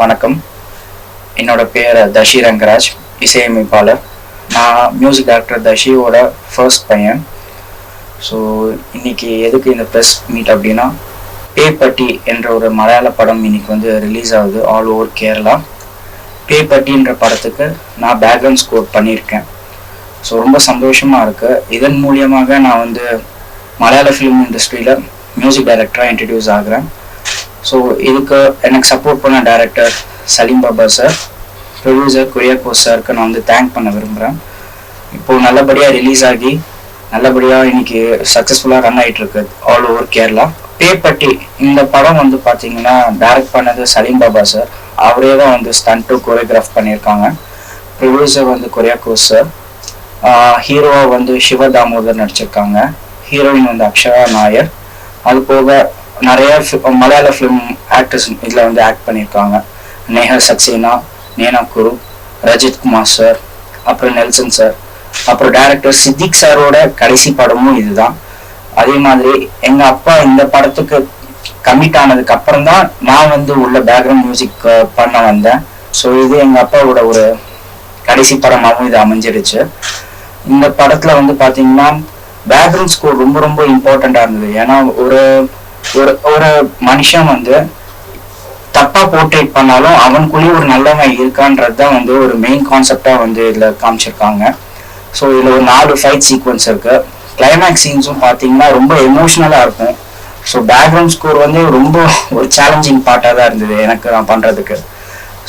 வணக்கம். என்னோட பேர் தஷி ரங்கராஜ் இசையமைப்பாளர். நான் மியூசிக் டைரக்டர் தஷியோட ஃபர்ஸ்ட் பையன். ஸோ இன்னைக்கு எதுக்கு இந்த ப்ரெஸ் மீட் அப்படின்னா பேப்பட்டி என்ற ஒரு மலையாள படம் இன்னைக்கு வந்து ரிலீஸ் ஆகுது ஆல் ஓவர் கேரளா. பேப்பட்டின்ற படத்துக்கு நான் பேக்ரவுண்ட் ஸ்கோர் பண்ணியிருக்கேன். ஸோ ரொம்ப சந்தோஷமாக இருக்கு. இதன் மூலியமாக நான் வந்து மலையாள ஃபிலிம் இண்டஸ்ட்ரியில் மியூசிக் டைரக்டராக இன்ட்ரடியூஸ் ஆகுறேன். ஸோ இதுக்கு எனக்கு சப்போர்ட் பண்ண director Saleem Baba sir producer Kuriakose சாருக்கு நான் வந்து தேங்க் பண்ண விரும்புகிறேன் இப்போது நல்லபடியாக ரிலீஸ் ஆகி நல்லபடியாக இன்னைக்கு சக்ஸஸ்ஃபுல்லாக ரன் ஆகிட்டு இருக்கு ஆல் ஓவர் கேரளா பேப்பட்டி இந்த படம் வந்து பார்த்தீங்கன்னா டேரக்ட் பண்ணது சலீம் பாபா சார் அவரே தான் வந்து ஸ்டண்ட்டு கோரியோகிராஃப் பண்ணியிருக்காங்க. ப்ரொடியூசர் வந்து கொரியாகோஸ் சார் ஹீரோவாக வந்து சிவ தாமோதர் நடிச்சிருக்காங்க. ஹீரோயின் வந்து அக்ஷரா நாயர் அது போக நிறைய மலையாள ஃபிலிம் ஆக்டர்ஸ் இதில் வந்து ஆக்ட் பண்ணியிருக்காங்க. நேஹர் சக்சேனா நேனா குரு ரஜித் குமார் சார் அப்புறம் நெல்சன் சார் அப்புறம் டைரக்டர் சித்திக் சாரோட கடைசி படமும் இதுதான். அதே மாதிரி எங்க அப்பா இந்த படத்துக்கு கமிட் ஆனதுக்கு அப்புறம் தான் நான் வந்து உள்ள பேக்ரவுண்ட் மியூசிக் பண்ண வந்தேன். ஸோ இது எங்க அப்பாவோட ஒரு கடைசி படமாகவும் இது அமைஞ்சிருச்சு இந்த படத்துல வந்து பாத்தீங்கன்னா பேக்ரவுண்ட் ஸ்கோர் ரொம்ப ரொம்ப இம்பார்ட்டண்டா இருந்தது. ஏன்னா ஒரு ஒரு ஒரு மனுஷன் வந்து தப்பா போர்ட்ரேட் பண்ணாலும் அவனுக்குள்ளேயே ஒரு நல்லவன் இருக்கான்றது தான் வந்து ஒரு மெயின் கான்செப்டா வந்து இதுல காமிச்சிருக்காங்க. ஸோ இதுல ஒரு நாலு ஃபைட் சீக்வன்ஸ் இருக்கு. கிளைமேக்ஸ் சீன்ஸும் பார்த்தீங்கன்னா ரொம்ப எமோஷ்னலா இருக்கும். ஸோ பேக்ரவுண்ட் ஸ்கோர் வந்து ரொம்ப ஒரு சேலஞ்சிங் பார்ட்டாக தான் இருந்தது எனக்கு நான் பண்றதுக்கு.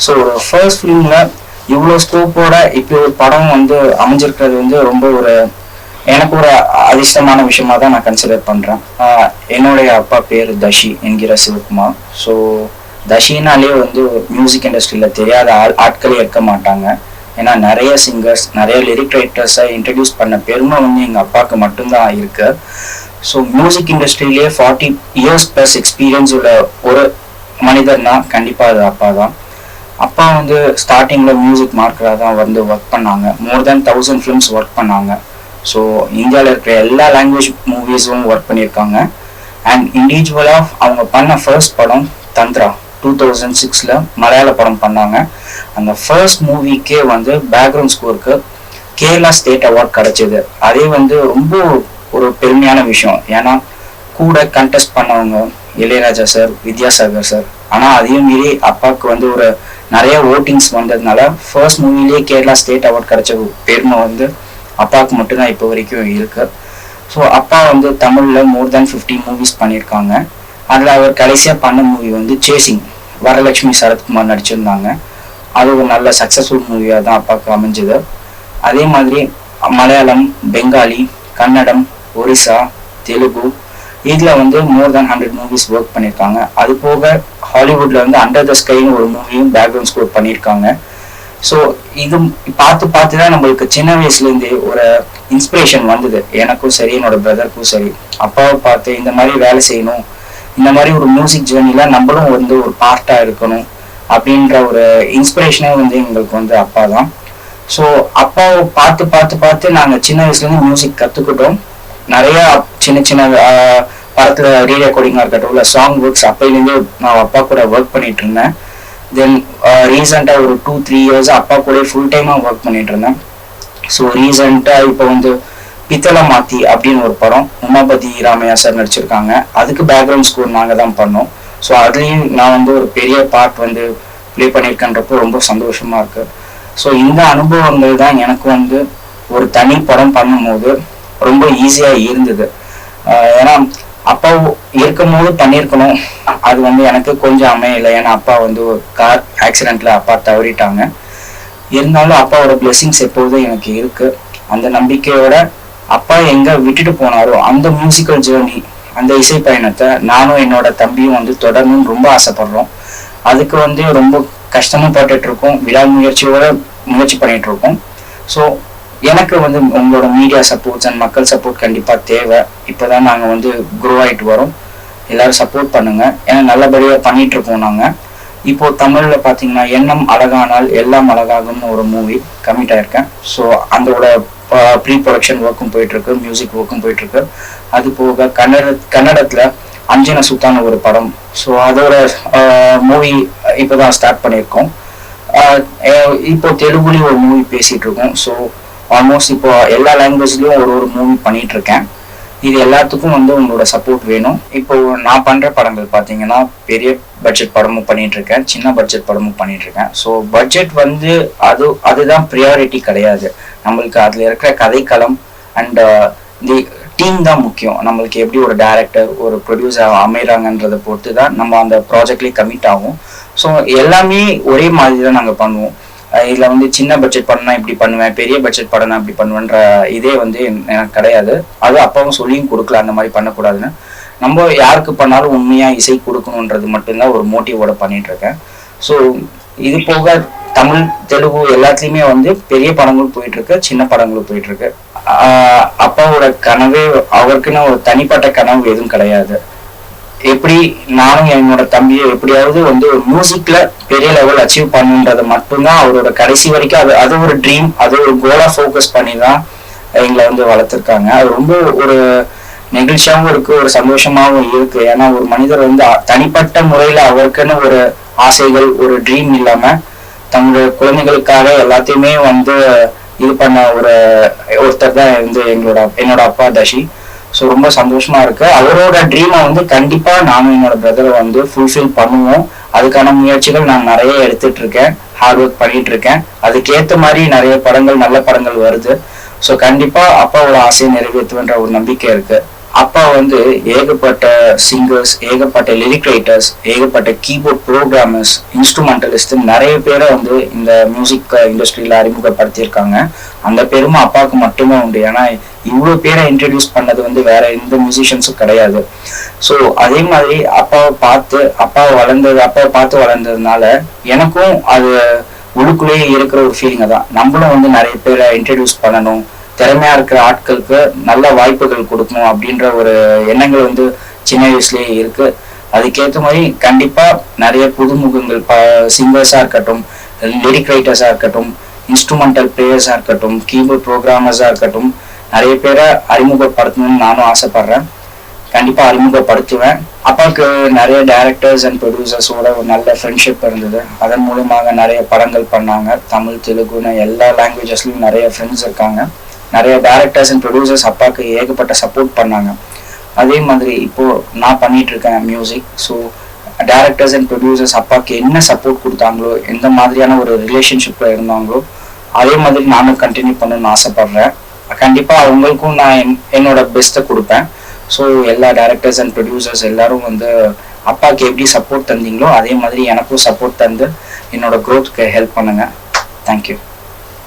ஸோ ஃபர்ஸ்ட் ஃபிலிம்ல இவ்வளோ ஸ்கோப்போட இப்படி ஒரு படம் வந்து அமைஞ்சிருக்கிறது வந்து ரொம்ப ஒரு எனக்கு ஒரு அதிர்ஷ்டமான விஷயமா தான் நான் கன்சிடர் பண்றேன். என்னுடைய அப்பா பேர் தஷி என்கிற சிவகுமார். ஸோ தஷினாலே வந்து மியூசிக் இண்டஸ்ட்ரியில் தெரியாத ஆள் ஆட்களே இருக்க மாட்டாங்க. ஏன்னா நிறைய சிங்கர்ஸ் நிறைய லிரிக் ரைட்டர்ஸை இன்ட்ரடியூஸ் பண்ண பெருமை வந்து எங்கள் அப்பாவுக்கு மட்டும்தான் இருக்கு. ஸோ மியூசிக் இண்டஸ்ட்ரியிலேயே ஃபார்ட்டி இயர்ஸ் ப்ளஸ் எக்ஸ்பீரியன்ஸ் உள்ள ஒரு மனிதர்னா கண்டிப்பாக அது அப்பா தான். அப்பா வந்து ஸ்டார்டிங்கில் மியூசிக் மார்க்கராக தான் வந்து ஒர்க் பண்ணாங்க. More than thousand films work பண்ணாங்க. ஸோ இந்தியாவில் இருக்கிற எல்லா லாங்குவேஜ் மூவிஸும் ஒர்க் பண்ணியிருக்காங்க. அண்ட் இண்டிவிஜுவலாக அவங்க பண்ண ஃபர்ஸ்ட் படம் தந்த்ரா. டூ தௌசண்ட் சிக்ஸில் மலையாள படம் பண்ணாங்க. அந்த ஃபர்ஸ்ட் மூவிக்கே வந்து பேக்ரவுண்ட் ஸ்கோருக்கு கேரளா ஸ்டேட் அவார்ட் கிடைச்சிது. அதே வந்து ரொம்ப ஒரு பெருமையான விஷயம். ஏன்னா கூட கண்டெஸ்ட் பண்ணவங்க இளையராஜா சார் வித்யாசாகர் சார் ஆனால் அதையும் மீறி அப்பாவுக்கு வந்து ஒரு நிறைய ஓட்டிங்ஸ் வந்ததுனால ஃபர்ஸ்ட் மூவிலேயே கேரளா ஸ்டேட் அவார்ட் கிடைச்ச பெருமை வந்து அப்பாவுக்கு மட்டும்தான் இப்போ வரைக்கும் இருக்கு. ஸோ அப்பா வந்து தமிழில் மோர் தேன் ஃபிஃப்டி மூவிஸ் பண்ணியிருக்காங்க. அதில் அவர் கடைசியாக பண்ண மூவி வந்து சேசிங் வரலட்சுமி சரத்குமார் நடிச்சிருந்தாங்க. அது ஒரு நல்ல சக்ஸஸ்ஃபுல் மூவியாக தான் அப்பாவுக்கு அமைஞ்சது. அதே மாதிரி மலையாளம் பெங்காலி கன்னடம் ஒரிசா தெலுங்கு இதில் வந்து more than hundred movies work பண்ணியிருக்காங்க. அது போக ஹாலிவுட்ல வந்து அண்டர் த ஸ்கைன்னு ஒரு மூவியும் பேக்ரவுண்ட் ஸ்கோர் பண்ணியிருக்காங்க. ஸோ இது பார்த்து பார்த்து தான் நம்மளுக்கு சின்ன வயசுலேருந்தே ஒரு இன்ஸ்பிரேஷன் வந்தது. எனக்கும் சரி என்னோட பிரதருக்கும் சரி. அப்பாவை பார்த்து இந்த மாதிரி வேலை செய்யணும். இந்த மாதிரி ஒரு மியூசிக் ஜேர்னியில் நம்மளும் வந்து ஒரு பார்ட்டாக இருக்கணும் அப்படின்ற ஒரு இன்ஸ்பிரேஷனே வந்து எங்களுக்கு வந்து அப்பா தான் ஸோ அப்பாவை பார்த்து பார்த்து பார்த்து நாங்கள் சின்ன வயசுலேருந்து மியூசிக் கற்றுக்கிட்டோம் நிறைய சின்ன சின்ன ஆஹ், படத்துல ரீ ரெக்கார்டிங்காக இருக்கட்டும் இல்லை சாங் ஒர்க்ஸ் அப்பையிலேருந்தே நான் அப்பா கூட ஒர்க் பண்ணிட்டு இருந்தேன். தென் ரீசெண்டாக uh, ஒரு டூ த்ரீ இயர்ஸ் அப்பா கூட ஃபுல் டைமாக ஒர்க் பண்ணிட்டு இருந்தேன். ஸோ ரீசெண்டாக இப்போ வந்து பித்தளை மாத்தி அப்படின்னு ஒரு படம் உமாபதி ராமையா சார் நடிச்சிருக்காங்க. அதுக்கு பேக்ரவுண்ட் ஸ்கோர் நாங்கள் தான் பண்ணோம். ஸோ அதுலேயும் நான் வந்து ஒரு பெரிய பார்ட் வந்து ப்ளே பண்ணியிருக்கேன்றப்போ ரொம்ப சந்தோஷமா இருக்கு. ஸோ இந்த அனுபவங்கள் தான் எனக்கு வந்து ஒரு தனி படம் பண்ணும்போது ரொம்ப ஈஸியாக இருந்தது. ஏன்னா அப்பா இருக்கும் போது பண்ணியிருக்கணும். அது வந்து எனக்கு கொஞ்சம் அமையலை. ஏன்னா அப்பா வந்து கார் ஆக்சிடென்ட்ல அப்பா தவறிட்டாங்க. இருந்தாலும் அப்பாவோட பிளெஸிங்ஸ் எப்போதும் எனக்கு இருக்கு. அந்த நம்பிக்கையோட அப்பா எங்க விட்டுட்டு போனாரோ அந்த மியூசிக்கல் ஜேர்னி அந்த இசை பயணத்தை நானும் என்னோட தம்பியும் வந்து தொடரணும்னு ரொம்ப ஆசைப்படுறோம். அதுக்கு வந்து ரொம்ப கஷ்டமும் பட்டுட்டு இருக்கோம். விடாமுயற்சியோட முயற்சி பண்ணிட்டு இருக்கோம். ஸோ எனக்கு வந்து உங்களோட மீடியா சப்போர்ட்ஸ் அண்ட் மக்கள் சப்போர்ட் கண்டிப்பாக தேவை. இப்போ தான் நாங்கள் வந்து க்ரோ ஆகிட்டு வரோம். எல்லோரும் சப்போர்ட் பண்ணுங்கள் ஏன்னா நல்லபடியாக பண்ணிகிட்ருக்கோம் நாங்கள் இப்போது இப்போ பார்த்தீங்கன்னா எண்ணம் அழகானால் எல்லாம் அழகாகும்னு ஒரு மூவி கமிட் ஆகிருக்கேன் ஸோ அதோட ப்ரீ ப்ரொடக்ஷன் ஒர்க்கும் போயிட்டுருக்கு மியூசிக் ஒர்க்கும் போயிட்டுருக்கு. அது போக கன்னட கன்னடத்தில் அஞ்சன சுத்தான ஒரு படம். ஸோ அதோட மூவி இப்போதான் ஸ்டார்ட் பண்ணியிருக்கோம். இப்போ தெலுங்குலேயும் ஒரு மூவி பேசிகிட்டு இருக்கோம் ஸோ ஆல்மோஸ்ட் இப்போ எல்லா லாங்குவேஜ்லயும் ஒரு ஒரு மூவி பண்ணிட்டு இருக்கேன் இது எல்லாத்துக்கும் வந்து உங்களோட சப்போர்ட் வேணும். இப்போ நான் பண்ற படங்கள் பார்த்தீங்கன்னா பெரிய பட்ஜெட் படமும் பண்ணிட்டு இருக்கேன் சின்ன பட்ஜெட் படமும் பண்ணிட்டு இருக்கேன் ஸோ பட்ஜெட் வந்து அது அதுதான் ப்ரியாரிட்டி கிடையாது. நம்மளுக்கு அதுல இருக்கிற கதைக்களம் அண்ட் தி டீம் தான் முக்கியம். நம்மளுக்கு எப்படி ஒரு டேரக்டர் ஒரு ப்ரொடியூசர் அமைகிறாங்கன்றதை பொறுத்து தான் நம்ம அந்த ப்ராஜெக்ட்லேயே கமிட் ஆகும். ஸோ எல்லாமே ஒரே மாதிரி தான் நாங்கள் பண்ணுவோம். இதில் வந்து சின்ன பட்ஜெட் படம்னா இப்படி பண்ணுவேன் பெரிய பட்ஜெட் படம்னா இப்படி பண்ணுவேன்ற இதே வந்து எனக்கு கிடையாது. அது அப்பாவும் சொல்லியும் கொடுக்கல அந்த மாதிரி பண்ணக்கூடாதுன்னு. நம்ம யாருக்கு பண்ணாலும் உண்மையா இசை கொடுக்கணுன்றது மட்டும்தான் ஒரு மோட்டிவோட பண்ணிட்டு இருக்கேன் ஸோ இது போக தமிழ் தெலுங்கு எல்லாத்துலயுமே வந்து பெரிய படங்களும் போயிட்டு இருக்கு சின்ன படங்களும் போயிட்டு இருக்கு அப்பாவோட கனவே அவருக்குன்னு ஒரு தனிப்பட்ட கனவு எதுவும் கிடையாது. எப்படி நானும் என்னோட தம்பியை எப்படியாவது வந்து ஒரு மியூசிக்ல பெரிய லெவல் அச்சீவ் பண்ணுன்றது மட்டும்தான் அவரோட கடைசி வரைக்கும். அது அது ஒரு ட்ரீம் அது ஒரு கோலா ஃபோக்கஸ் பண்ணி தான் எங்களை வந்து வளர்த்துருக்காங்க. அது ரொம்ப ஒரு நெகிழ்ச்சியாகவும் இருக்கு ஒரு சந்தோஷமாகவும் இருக்கு. ஏன்னா ஒரு மனிதர் வந்து தனிப்பட்ட முறையில அவருக்குன்னு ஒரு ஆசைகள் ஒரு ட்ரீம் இல்லாம தங்களுடைய குழந்தைகளுக்காக எல்லாத்தையுமே வந்து இது பண்ண ஒரு ஒருத்தர் தான் வந்து எங்களோட என்னோட அப்பா தஷி. ஸோ ரொம்ப சந்தோஷமா இருக்கு. அவரோட ட்ரீமை வந்து கண்டிப்பா நானும் என்னோட பிரதரை வந்து ஃபுல்ஃபில் பண்ணுவோம். அதுக்கான முயற்சிகள் நான் நிறைய எடுத்துட்டு இருக்கேன். ஹார்ட் ஒர்க் பண்ணிட்டு இருக்கேன். அதுக்கேற்ற மாதிரி நிறைய படங்கள் நல்ல படங்கள் வருது. ஸோ கண்டிப்பா அப்பாவோட ஆசையை நிறைவேற்றுவேன்ற ஒரு நம்பிக்கை இருக்கு. அப்பா வந்து ஏகப்பட்ட சிங்கர்ஸ் ஏகப்பட்ட லிரிக் ரைட்டர்ஸ் ஏகப்பட்ட கீபோர்ட் ப்ரோக்ராமர்ஸ் இன்ஸ்ட்ருமெண்டலிஸ்ட் நிறைய பேரை வந்து இந்த மியூசிக் இண்டஸ்ட்ரியில் அறிமுகப்படுத்தியிருக்காங்க. அந்த பெருமை அப்பாவுக்கு மட்டுமே உண்டு. ஏன்னா இவ்வளோ பேரை இன்ட்ரடியூஸ் பண்ணது வந்து வேற எந்த மியூசிஷியன்ஸும் கிடையாது. ஸோ அதே மாதிரி அப்பாவை பார்த்து அப்பாவை வளர்ந்தது அப்பாவை பார்த்து வளர்ந்ததுனால எனக்கும் அது உள்ளுக்குள்ளேயே இருக்கிற ஒரு ஃபீலிங்கை தான் நம்மளும் வந்து நிறைய பேரை இன்ட்ரடியூஸ் பண்ணணும். திறமையா இருக்கிற ஆட்களுக்கு நல்ல வாய்ப்புகள் கொடுக்கணும் அப்படின்ற ஒரு எண்ணங்கள் வந்து சின்ன வயசுலயே இருக்கு. அதுக்கேற்ற மாதிரி கண்டிப்பா நிறைய புதுமுகங்கள் ப சிங்கர்ஸா இருக்கட்டும் லிரிக் ரைட்டர்ஸா இருக்கட்டும் இன்ஸ்ட்ருமெண்டல் பிளேயர்ஸா இருக்கட்டும் கீபோர்ட் ப்ரோக்ராமர்ஸா இருக்கட்டும் நிறைய பேரை அறிமுகப்படுத்தணும்னு நானும் ஆசைப்படுறேன். கண்டிப்பா அறிமுகப்படுத்துவேன். அப்பாவுக்கு நிறைய டைரக்டர்ஸ் அண்ட் ப்ரொடியூசர்ஸோட ஒரு நல்ல ஃப்ரெண்ட்ஷிப் இருந்தது. அதன் மூலமாக நிறைய படங்கள் பண்ணாங்க. தமிழ் தெலுங்குன்னு எல்லா லாங்குவேஜஸ்லயும் நிறைய ஃப்ரெண்ட்ஸ் இருக்காங்க. நிறைய டேரக்டர்ஸ் அண்ட் ப்ரொடியூசர்ஸ் அப்பாவுக்கு ஏகப்பட்ட சப்போர்ட் பண்ணாங்க. அதே மாதிரி இப்போது நான் பண்ணிட்டு இருக்கேன் music so directors and producers அப்பாவுக்கு என்ன சப்போர்ட் கொடுத்தாங்களோ எந்த மாதிரியான ஒரு ரிலேஷன்ஷிப்பில் இருந்தாங்களோ அதே மாதிரி நானும் கண்டினியூ பண்ணணும்னு ஆசைப்பட்றேன். கண்டிப்பாக அவங்களுக்கும் நான் என்- என்னோட பெஸ்ட்டை கொடுப்பேன். ஸோ எல்லா டேரக்டர்ஸ் அண்ட் ப்ரொடியூசர்ஸ் எல்லாரும் வந்து அப்பாவுக்கு எப்படி சப்போர்ட் தந்தீங்களோ அதே மாதிரி எனக்கும் சப்போர்ட் தந்து என்னோட க்ரோத்துக்கு ஹெல்ப் பண்ணுங்கள் தேங்க்யூ